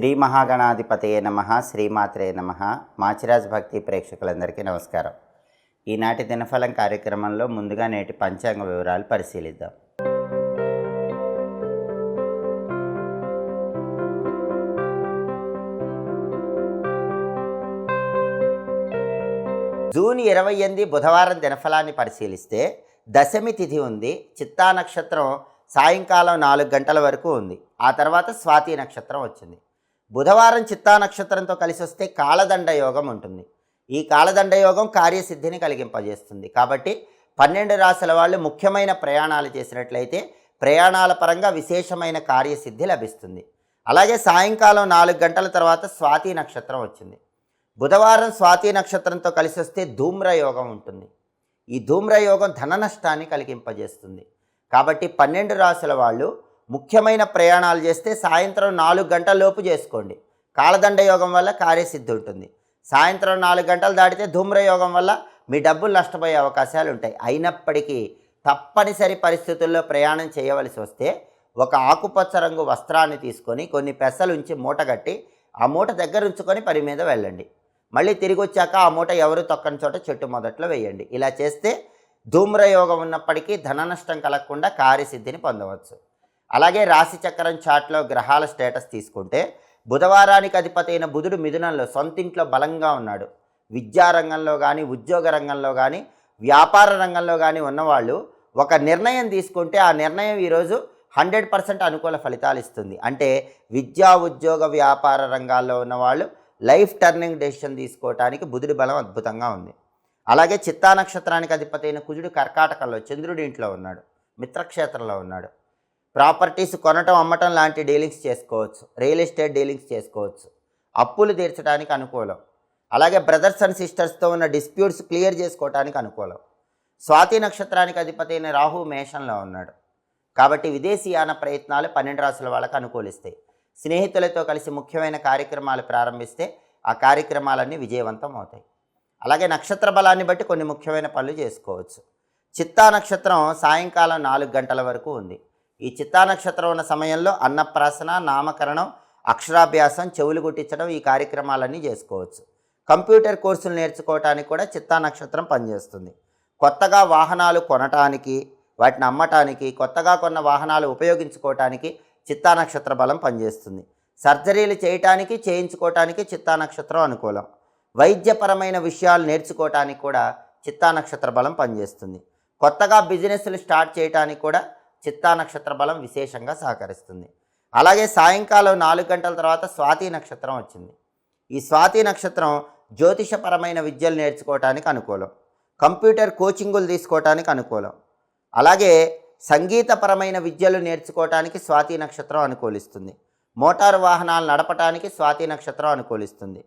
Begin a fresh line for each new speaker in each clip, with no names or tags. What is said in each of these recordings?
శ్రీ మహాగణాధిపతయ నమ శ్రీమాత్రే నమ. మాచిరాజ్ భక్తి ప్రేక్షకులందరికీ నమస్కారం. ఈనాటి దినఫలం కార్యక్రమంలో ముందుగా నేటి పంచాంగ వివరాలు పరిశీలిద్దాం. జూన్ ఇరవై ఎనిమిది బుధవారం దినఫలాన్ని పరిశీలిస్తే దశమి తిథి ఉంది చిత్తా నక్షత్రం సాయంకాలం నాలుగు గంటల వరకు ఉంది. ఆ తర్వాత స్వాతి నక్షత్రం వచ్చింది. బుధవారం చిత్తా నక్షత్రంతో కలిసి వస్తే కాలదండ యోగం ఉంటుంది. ఈ కాలదండ యోగం కార్యసిద్ధిని కలిగింపజేస్తుంది. కాబట్టి పన్నెండు రాశుల వాళ్ళు ముఖ్యమైన ప్రయాణాలు చేసినట్లయితే ప్రయాణాల పరంగా విశేషమైన కార్యసిద్ధి లభిస్తుంది. అలాగే సాయంకాలం నాలుగు గంటల తర్వాత స్వాతి నక్షత్రం వచ్చింది. బుధవారం స్వాతి నక్షత్రంతో కలిసి వస్తే ధూమ్రయోగం ఉంటుంది. ఈ ధూమ్రయోగం ధన నష్టాన్ని కలిగింపజేస్తుంది. కాబట్టి పన్నెండు రాశుల వాళ్ళు ముఖ్యమైన ప్రయాణాలు చేస్తే సాయంత్రం నాలుగు గంటల లోపు చేసుకోండి. కాలదండ యోగం వల్ల కార్యసిద్ధి ఉంటుంది. సాయంత్రం నాలుగు గంటలు దాటితే ధూమ్రయోగం వల్ల మీ డబ్బులు నష్టపోయే అవకాశాలు ఉంటాయి. అయినప్పటికీ తప్పనిసరి పరిస్థితుల్లో ప్రయాణం చేయవలసి వస్తే ఒక ఆకుపచ్చ రంగు వస్త్రాన్ని తీసుకొని కొన్ని పెసలు ఉంచి మూట కట్టి ఆ మూట దగ్గర ఉంచుకొని పని మీద వెళ్ళండి. మళ్ళీ తిరిగి వచ్చాక ఆ మూట ఎవరు తొక్కని చోట చెట్టు మొదట్లో వేయండి. ఇలా చేస్తే ధూమ్రయోగం ఉన్నప్పటికీ ధన నష్టం కలగకుండా కార్యసిద్ధిని పొందవచ్చు. అలాగే రాశి చక్రం చాట్లో గ్రహాల స్టేటస్ తీసుకుంటే బుధవారానికి అధిపతి అయిన బుధుడు మిథునంలో సొంతింట్లో బలంగా ఉన్నాడు. విద్యారంగంలో కానీ ఉద్యోగ రంగంలో కానీ వ్యాపార రంగంలో కానీ ఉన్నవాళ్ళు ఒక నిర్ణయం తీసుకుంటే ఆ నిర్ణయం ఈరోజు హండ్రెడ్ పర్సెంట్ అనుకూల ఫలితాలు ఇస్తుంది. అంటే విద్యా ఉద్యోగ వ్యాపార రంగాల్లో ఉన్నవాళ్ళు లైఫ్ టర్నింగ్ డెసిషన్ తీసుకోవటానికి బుధుడి బలం అద్భుతంగా ఉంది. అలాగే చిత్తా నక్షత్రానికి అధిపతి అయిన కుజుడు కర్కాటకంలో చంద్రుడి ఇంట్లో ఉన్నాడు. మిత్రక్షేత్రంలో ఉన్నాడు. ప్రాపర్టీస్ కొనటం అమ్మటం లాంటి డీలింగ్స్ చేసుకోవచ్చు. రియల్ ఎస్టేట్ డీలింగ్స్ చేసుకోవచ్చు. అప్పులు తీర్చడానికి అనుకూలం. అలాగే బ్రదర్స్ అండ్ సిస్టర్స్తో ఉన్న డిస్ప్యూట్స్ క్లియర్ చేసుకోవడానికి అనుకూలం. స్వాతి నక్షత్రానికి అధిపతి అయిన రాహు మేషంలో ఉన్నాడు. కాబట్టి విదేశీయాన ప్రయత్నాలు పన్నెండు రాసుల వాళ్ళకు అనుకూలిస్తాయి. స్నేహితులతో కలిసి ముఖ్యమైన కార్యక్రమాలు ప్రారంభిస్తే ఆ కార్యక్రమాలన్నీ విజయవంతం అవుతాయి. అలాగే నక్షత్ర బలాన్ని బట్టి కొన్ని ముఖ్యమైన పనులు చేసుకోవచ్చు. చిత్తా నక్షత్రం సాయంకాలం నాలుగు గంటల వరకు ఉంది. ఈ చిత్తా నక్షత్రం ఉన్న సమయంలో అన్నప్రాసన నామకరణం అక్షరాభ్యాసం చెవులు గుట్టించడం ఈ కార్యక్రమాలన్నీ చేసుకోవచ్చు. కంప్యూటర్ కోర్సులు నేర్చుకోవటానికి కూడా చిత్తా నక్షత్రం పనిచేస్తుంది. కొత్తగా వాహనాలు కొనటానికి వాటిని అమ్మటానికి కొత్తగా కొన్న వాహనాలు ఉపయోగించుకోవటానికి చిత్తా నక్షత్ర బలం పనిచేస్తుంది. సర్జరీలు చేయటానికి చేయించుకోవటానికి చిత్తా నక్షత్రం అనుకూలం. వైద్యపరమైన విషయాలు నేర్చుకోవటానికి కూడా చిత్తా నక్షత్ర బలం పనిచేస్తుంది. కొత్తగా బిజినెస్లు స్టార్ట్ చేయటానికి కూడా చిత్తా నక్షత్ర బలం విశేషంగా సహకరిస్తుంది. అలాగే సాయంకాలం నాలుగు గంటల తర్వాత స్వాతి నక్షత్రం వచ్చింది. ఈ స్వాతి నక్షత్రం జ్యోతిషపరమైన విద్యలు నేర్చుకోవటానికి అనుకూలం. కంప్యూటర్ కోచింగులు తీసుకోవటానికి అనుకూలం. అలాగే సంగీతపరమైన విద్యలు నేర్చుకోవటానికి స్వాతి నక్షత్రం అనుకూలిస్తుంది. మోటారు వాహనాలు నడపటానికి స్వాతి నక్షత్రం అనుకూలిస్తుంది.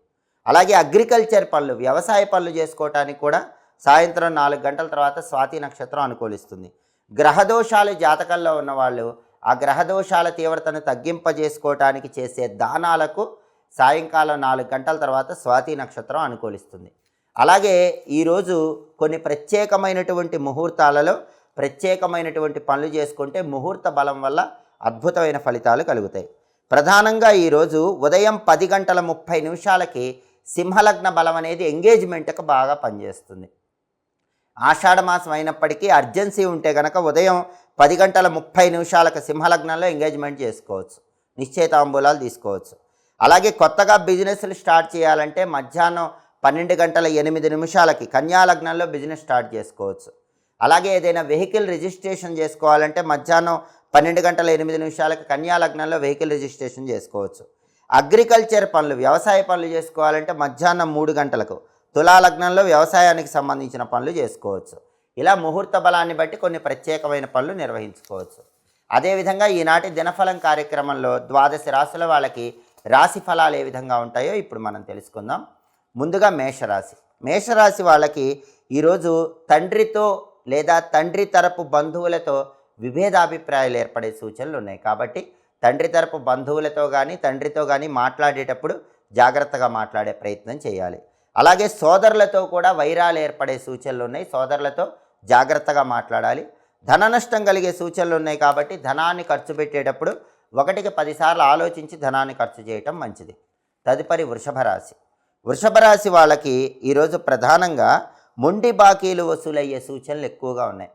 అలాగే అగ్రికల్చర్ పనులు వ్యవసాయ పనులు చేసుకోవటానికి కూడా సాయంత్రం నాలుగు గంటల తర్వాత స్వాతి నక్షత్రం అనుకూలిస్తుంది. గ్రహదోషాలు జాతకంలో ఉన్నవాళ్ళు ఆ గ్రహదోషాల తీవ్రతను తగ్గింపజేసుకోవటానికి చేసే దానాలకు సాయంకాలం నాలుగు గంటల తర్వాత స్వాతి నక్షత్రం అనుకూలిస్తుంది. అలాగే ఈరోజు కొన్ని ప్రత్యేకమైనటువంటి ముహూర్తాలలో ప్రత్యేకమైనటువంటి పనులు చేసుకుంటే ముహూర్త బలం వల్ల అద్భుతమైన ఫలితాలు కలుగుతాయి. ప్రధానంగా ఈరోజు ఉదయం పది గంటల ముప్పై నిమిషాలకి సింహలగ్న బలం అనేది ఎంగేజ్మెంట్కి బాగా పనిచేస్తుంది. ఆషాఢ మాసం అయినప్పటికీ అర్జెన్సీ ఉంటే కనుక ఉదయం పది గంటల ముప్పై నిమిషాలకు సింహలగ్నంలో ఎంగేజ్మెంట్ చేసుకోవచ్చు. నిశ్చయితాంబూలాలు తీసుకోవచ్చు. అలాగే కొత్తగా బిజినెస్లు స్టార్ట్ చేయాలంటే మధ్యాహ్నం పన్నెండు గంటల ఎనిమిది నిమిషాలకి కన్యాలగ్నంలో బిజినెస్ స్టార్ట్ చేసుకోవచ్చు. అలాగే ఏదైనా వెహికల్ రిజిస్ట్రేషన్ చేసుకోవాలంటే మధ్యాహ్నం పన్నెండు గంటల ఎనిమిది నిమిషాలకి కన్యాలగ్నంలో వెహికల్ రిజిస్ట్రేషన్ చేసుకోవచ్చు. అగ్రికల్చర్ పనులు వ్యవసాయ పనులు చేసుకోవాలంటే మధ్యాహ్నం మూడు గంటలకు తులాలగ్నంలో వ్యవసాయానికి సంబంధించిన పనులు చేసుకోవచ్చు. ఇలా ముహూర్త బలాన్ని బట్టి కొన్ని ప్రత్యేకమైన పనులు నిర్వహించుకోవచ్చు. అదేవిధంగా ఈనాటి దినఫలం కార్యక్రమంలో ద్వాదశ రాశుల వాళ్ళకి రాశి ఫలాలు ఏ విధంగా ఉంటాయో ఇప్పుడు మనం తెలుసుకుందాం. ముందుగా మేషరాశి. మేషరాశి వాళ్ళకి ఈరోజు తండ్రితో లేదా తండ్రి తరపు బంధువులతో విభేదాభిప్రాయాలు ఏర్పడే సూచనలు ఉన్నాయి. కాబట్టి తండ్రి తరపు బంధువులతో కానీ తండ్రితో కానీ మాట్లాడేటప్పుడు జాగ్రత్తగా మాట్లాడే ప్రయత్నం చేయాలి. అలాగే సోదరులతో కూడా వైరాలు ఏర్పడే సూచనలు ఉన్నాయి. సోదరులతో జాగ్రత్తగా మాట్లాడాలి. ధన నష్టం కలిగే సూచనలు ఉన్నాయి కాబట్టి ధనాన్ని ఖర్చు పెట్టేటప్పుడు ఒకటికి పదిసార్లు ఆలోచించి ధనాన్ని ఖర్చు చేయటం మంచిది. తదుపరి వృషభ రాశి. వృషభ రాశి వాళ్ళకి ఈరోజు ప్రధానంగా మొండి బాకీలు వసూలయ్యే సూచనలు ఎక్కువగా ఉన్నాయి.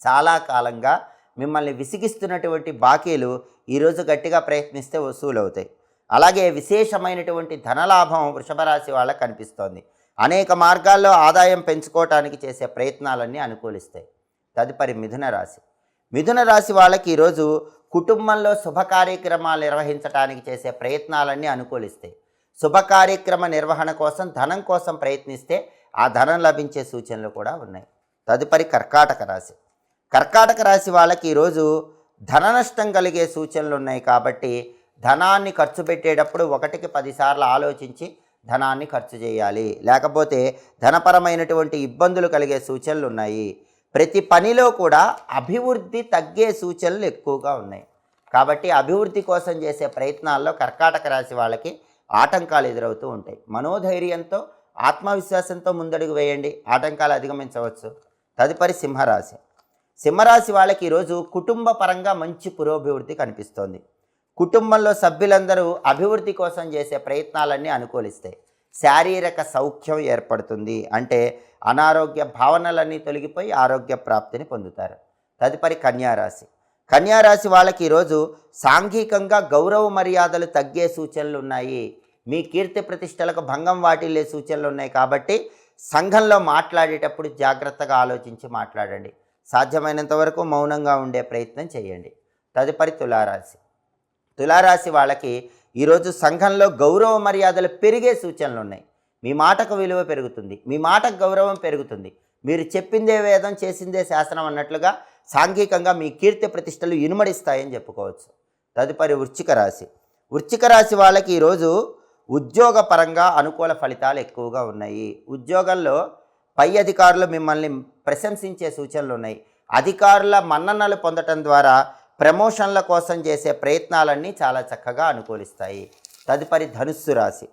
చాలా కాలంగా మిమ్మల్ని విసిగిస్తున్నటువంటి బాకీలు ఈరోజు గట్టిగా ప్రయత్నిస్తే వసూలవుతాయి. అలాగే విశేషమైనటువంటి ధనలాభం వృషభ రాశి కనిపిస్తోంది. అనేక మార్గాల్లో ఆదాయం పెంచుకోవటానికి చేసే ప్రయత్నాలన్నీ అనుకూలిస్తాయి. తదుపరి మిథున రాశి. మిథున రాశి వాళ్ళకి ఈరోజు కుటుంబంలో శుభ కార్యక్రమాలు నిర్వహించడానికి చేసే ప్రయత్నాలన్నీ అనుకూలిస్తాయి. శుభ కార్యక్రమ నిర్వహణ కోసం ధనం కోసం ప్రయత్నిస్తే ఆ ధనం లభించే సూచనలు కూడా ఉన్నాయి. తదుపరి కర్కాటక రాశి. కర్కాటక రాశి వాళ్ళకి ఈరోజు ధన నష్టం కలిగే సూచనలు ఉన్నాయి కాబట్టి ధనాన్ని ఖర్చు పెట్టేటప్పుడు ఒకటికి పదిసార్లు ఆలోచించి ధనాన్ని ఖర్చు చేయాలి. లేకపోతే ధనపరమైనటువంటి ఇబ్బందులు కలిగే సూచనలు ఉన్నాయి. ప్రతి పనిలో కూడా అభివృద్ధి తగ్గే సూచనలు ఎక్కువగా ఉన్నాయి. కాబట్టి అభివృద్ధి కోసం చేసే ప్రయత్నాల్లో కర్కాటక రాశి వాళ్ళకి ఆటంకాలు ఎదురవుతూ ఉంటాయి. మనోధైర్యంతో ఆత్మవిశ్వాసంతో ముందడుగు వేయండి. ఆటంకాలు అధిగమించవచ్చు. తదుపరి సింహరాశి. సింహరాశి వాళ్ళకి ఈరోజు కుటుంబ పరంగా మంచి పురోభివృద్ధి కనిపిస్తోంది. కుటుంబంలో సభ్యులందరూ అభివృద్ధి కోసం చేసే ప్రయత్నాలన్నీ అనుకూలిస్తాయి శారీరక సౌఖ్యం ఏర్పడుతుంది. అంటే అనారోగ్య భావనలన్నీ తొలగిపోయి ఆరోగ్య ప్రాప్తిని పొందుతారు. తదుపరి కన్యారాశి. కన్యారాశి వాళ్ళకి ఈరోజు సాంఘికంగా గౌరవ మర్యాదలు తగ్గే సూచనలు ఉన్నాయి. మీ కీర్తి ప్రతిష్టలకు భంగం వాటిల్లే సూచనలు ఉన్నాయి కాబట్టి సంఘంలో మాట్లాడేటప్పుడు జాగ్రత్తగా ఆలోచించి మాట్లాడండి. సాధ్యమైనంత వరకు మౌనంగా ఉండే ప్రయత్నం చేయండి. తదుపరి తులారాశి. తులారాశి వాళ్ళకి ఈరోజు సంఘంలో గౌరవ మర్యాదలు పెరిగే సూచనలు ఉన్నాయి. మీ మాటకు విలువ పెరుగుతుంది. మీ మాటకు గౌరవం పెరుగుతుంది. మీరు చెప్పిందే వేదం చేసిందే శాసనం అన్నట్లుగా సాంఘికంగా మీ కీర్తి ప్రతిష్టలు ఇనుమడిస్తాయని చెప్పుకోవచ్చు. తదుపరి వృచ్చిక రాశి. వృచ్చిక రాశి వాళ్ళకి ఈరోజు ఉద్యోగ పరంగా అనుకూల ఫలితాలు ఎక్కువగా ఉన్నాయి. ఉద్యోగంలో పై అధికారులు మిమ్మల్ని ప్రశంసించే సూచనలు ఉన్నాయి. అధికారుల మన్ననలు పొందటం ద్వారా ప్రమోషన్ల కోసం చేసే ప్రయత్నాలన్నీ చాలా చక్కగా అనుకూలిస్తాయి. తదుపరి ధనుస్సు రాశి.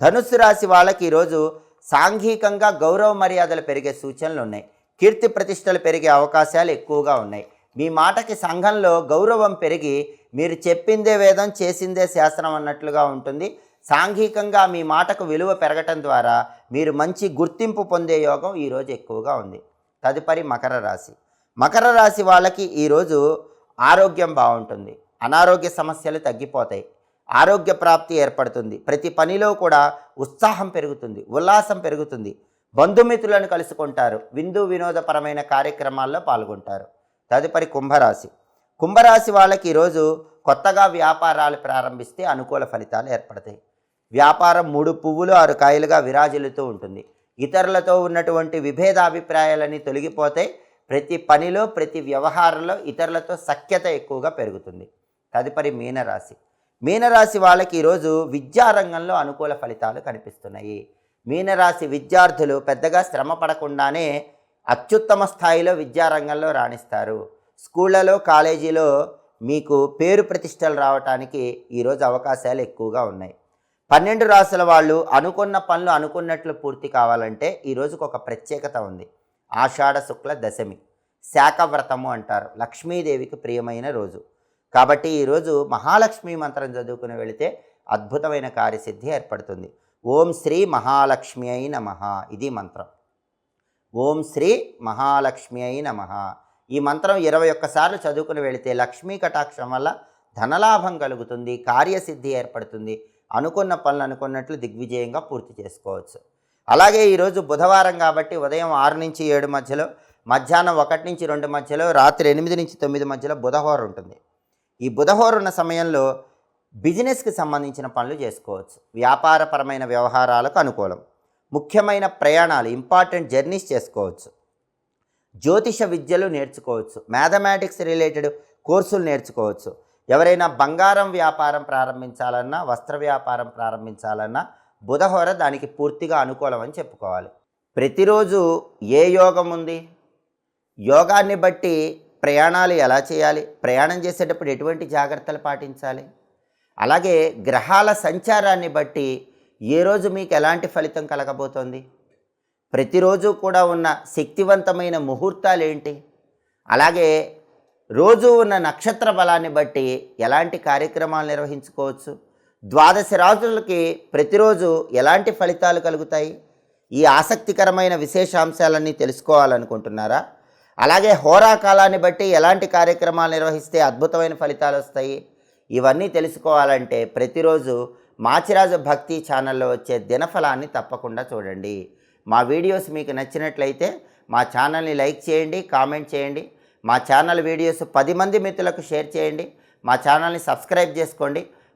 ధనుస్సు రాశి వాళ్ళకి ఈరోజు సాంఘికంగా గౌరవ మర్యాదలు పెరిగే సూచనలు ఉన్నాయి. కీర్తి ప్రతిష్టలు పెరిగే అవకాశాలు ఎక్కువగా ఉన్నాయి. మీ మాటకి సంఘంలో గౌరవం పెరిగి మీరు చెప్పిందే వేదం చేసిందే శాస్త్రం అన్నట్లుగా ఉంటుంది. సాంఘికంగా మీ మాటకు విలువ పెరగటం ద్వారా మీరు మంచి గుర్తింపు పొందే యోగం ఈరోజు ఎక్కువగా ఉంది. తదుపరి మకర రాశి. మకర రాశి వాళ్ళకి ఈరోజు ఆరోగ్యం బాగుంటుంది. అనారోగ్య సమస్యలు తగ్గిపోతాయి. ఆరోగ్య ప్రాప్తి ఏర్పడుతుంది. ప్రతి పనిలో కూడా ఉత్సాహం పెరుగుతుంది. ఉల్లాసం పెరుగుతుంది. బంధుమిత్రులను కలుసుకుంటారు. విందు వినోదపరమైన కార్యక్రమాల్లో పాల్గొంటారు. తదుపరి కుంభరాశి. కుంభరాశి వాళ్ళకి ఈరోజు కొత్తగా వ్యాపారాలు ప్రారంభిస్తే అనుకూల ఫలితాలు ఏర్పడతాయి. వ్యాపారం మూడు పువ్వులు ఆరు కాయలుగా విరాజిల్లుతూ ఉంటుంది. ఇతరులతో ఉన్నటువంటి విభేదాభిప్రాయాలని తొలగిపోతే ప్రతి పనిలో ప్రతి వ్యవహారంలో ఇతరులతో సఖ్యత ఎక్కువగా పెరుగుతుంది. తదుపరి మీనరాశి. మీనరాశి వాళ్ళకి ఈరోజు విద్యారంగంలో అనుకూల ఫలితాలు కనిపిస్తున్నాయి. మీనరాశి విద్యార్థులు పెద్దగా శ్రమ పడకుండానే అత్యుత్తమ స్థాయిలో విద్యారంగంలో రాణిస్తారు. స్కూళ్ళలో కాలేజీలో మీకు పేరు ప్రతిష్టలు రావటానికి ఈరోజు అవకాశాలు ఎక్కువగా ఉన్నాయి. పన్నెండు రాసుల వాళ్ళు అనుకున్న పనులు అనుకున్నట్లు పూర్తి కావాలంటే ఈ రోజుకు ఒక ప్రత్యేకత ఉంది. ఆషాఢ శుక్ల దశమి. శాఖవ్రతము అంటారు. లక్ష్మీదేవికి ప్రియమైన రోజు. కాబట్టి ఈరోజు మహాలక్ష్మి మంత్రం చదువుకుని వెళితే అద్భుతమైన కార్యసిద్ధి ఏర్పడుతుంది. ఓం శ్రీ మహాలక్ష్మి అయి నమ. ఇది మంత్రం. ఓం శ్రీ మహాలక్ష్మి అయి నమ. ఈ మంత్రం ఇరవై ఒక్కసార్లు చదువుకుని వెళితే లక్ష్మీ కటాక్షం వల్ల ధనలాభం కలుగుతుంది కార్యసిద్ధి ఏర్పడుతుంది. అనుకున్న పనులు అనుకున్నట్లు దిగ్విజయంగా పూర్తి చేసుకోవచ్చు. అలాగే ఈరోజు బుధవారం కాబట్టి ఉదయం ఆరు నుంచి ఏడు మధ్యలో మధ్యాహ్నం ఒకటి నుంచి రెండు మధ్యలో రాత్రి ఎనిమిది నుంచి తొమ్మిది మధ్యలో బుధహోర ఉంటుంది. ఈ బుధహోర ఉన్న సమయంలో బిజినెస్కి సంబంధించిన పనులు చేసుకోవచ్చు. వ్యాపారపరమైన వ్యవహారాలకు అనుకూలం. ముఖ్యమైన ప్రయాణాలు ఇంపార్టెంట్ జర్నీస్ చేసుకోవచ్చు. జ్యోతిష విద్యలు నేర్చుకోవచ్చు. మ్యాథమెటిక్స్ రిలేటెడ్ కోర్సులు నేర్చుకోవచ్చు. ఎవరైనా బంగారం వ్యాపారం ప్రారంభించాలన్నా వస్త్ర వ్యాపారం ప్రారంభించాలన్నా బుధహోర దానికి పూర్తిగా అనుకూలమని చెప్పుకోవాలి. ప్రతిరోజు ఏ యోగం ఉంది? యోగాన్ని బట్టి ప్రయాణాలు ఎలా చేయాలి? ప్రయాణం చేసేటప్పుడు ఎటువంటి జాగ్రత్తలు పాటించాలి? అలాగే గ్రహాల సంచారాన్ని బట్టి ఏ రోజు మీకు ఎలాంటి ఫలితం కలగబోతోంది? ప్రతిరోజు కూడా ఉన్న శక్తివంతమైన ముహూర్తాలు ఏంటి? అలాగే రోజు ఉన్న నక్షత్ర బలాన్ని బట్టి ఎలాంటి కార్యక్రమాలు నిర్వహించుకోవచ్చు? ద్వాదశ రాజులకి ప్రతిరోజు ఎలాంటి ఫలితాలు కలుగుతాయి? ఈ ఆసక్తికరమైన విశేషాంశాలన్నీ తెలుసుకోవాలనుకుంటున్నారా? అలాగే హోరా కాలాన్ని బట్టి ఎలాంటి కార్యక్రమాలు నిర్వహిస్తే అద్భుతమైన ఫలితాలు వస్తాయి? ఇవన్నీ తెలుసుకోవాలంటే ప్రతిరోజు మాచిరాజు భక్తి ఛానల్లో వచ్చే దినఫలాన్ని తప్పకుండా చూడండి. మా వీడియోస్ మీకు నచ్చినట్లయితే మా ఛానల్ని లైక్ చేయండి కామెంట్ చేయండి. మా ఛానల్ వీడియోస్ పది మంది మిత్రులకు షేర్ చేయండి. మా ఛానల్ని సబ్స్క్రైబ్ చేసుకోండి.